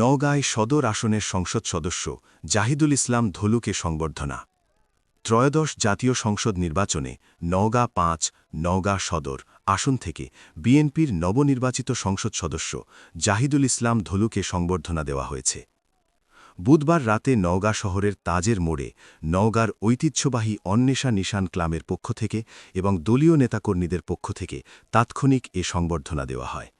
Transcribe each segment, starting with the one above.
নওগাঁয় সদর আসনের সংসদ সদস্য জাহিদুল ইসলাম ধলুকে সংবর্ধনা। ত্রয়োদশ জাতীয় সংসদ নির্বাচনে নওগাঁ পাঁচ, নওগাঁ সদর আসন থেকে বিএনপির নবনির্বাচিত সংসদ সদস্য জাহিদুল ইসলাম ধলুকে সংবর্ধনা দেওয়া হয়েছে। বুধবার রাতে নওগাঁ শহরের তাজের মোড়ে নওগাঁর ঐতিহ্যবাহী অন্বেষা নিশান ক্লামের পক্ষ থেকে এবং দলীয় নেতাকর্মীদের পক্ষ থেকে তাৎক্ষণিক এ সংবর্ধনা দেওয়া হয়।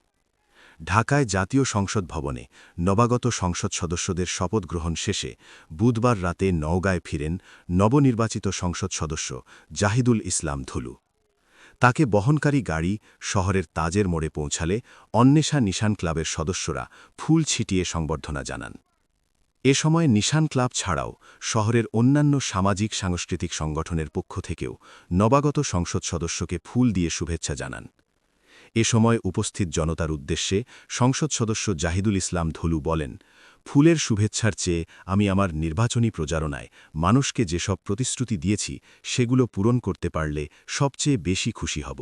ঢাকায় জাতীয় সংসদ ভবনে নবাগত সংসদ সদস্যদের শপথ গ্রহণ শেষে বুধবার রাতে নওগাঁয় ফিরেন নবনির্বাচিত সংসদ সদস্য জাহিদুল ইসলাম ধুলু। তাকে বহনকারী গাড়ি শহরের তাজের মোড়ে পৌঁছালে অন্বেষা নিশান ক্লাবের সদস্যরা ফুল ছিটিয়ে সংবর্ধনা জানান। এ সময় নিশান ক্লাব ছাড়াও শহরের অন্যান্য সামাজিক, সাংস্কৃতিক সংগঠনের পক্ষ থেকেও নবাগত সংসদ সদস্যকে ফুল দিয়ে শুভেচ্ছা জানান। এ সময় উপস্থিত জনতার উদ্দেশ্যে সংসদ সদস্য জাহিদুল ইসলাম ধলু বলেন, ফুলের শুভেচ্ছার চেয়ে আমি আমার নির্বাচনী প্রচারণায় মানুষকে যেসব প্রতিশ্রুতি দিয়েছি, সেগুলো পূরণ করতে পারলে সবচেয়ে বেশি খুশি হব।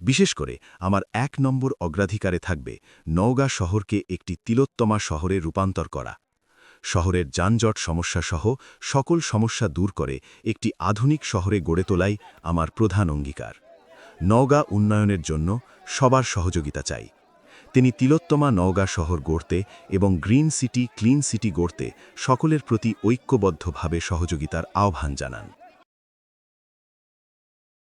বিশেষ করে আমার এক নম্বর অগ্রাধিকারে থাকবে নওগাঁ শহরকে একটি তিলোত্তমা শহরে রূপান্তর করা। শহরের যানজট সমস্যাসহ সকল সমস্যা দূর করে একটি আধুনিক শহরে গড়ে তোলাই আমার প্রধান অঙ্গীকার। নওগাঁ উন্নয়নের জন্য সবার সহযোগিতা চাই। তিনি তিলোত্তমা নওগাঁ শহর গড়তে এবং গ্রিন সিটি, ক্লিন সিটি গড়তে সকলের প্রতি ঐক্যবদ্ধভাবে সহযোগিতার আহ্বান জানান।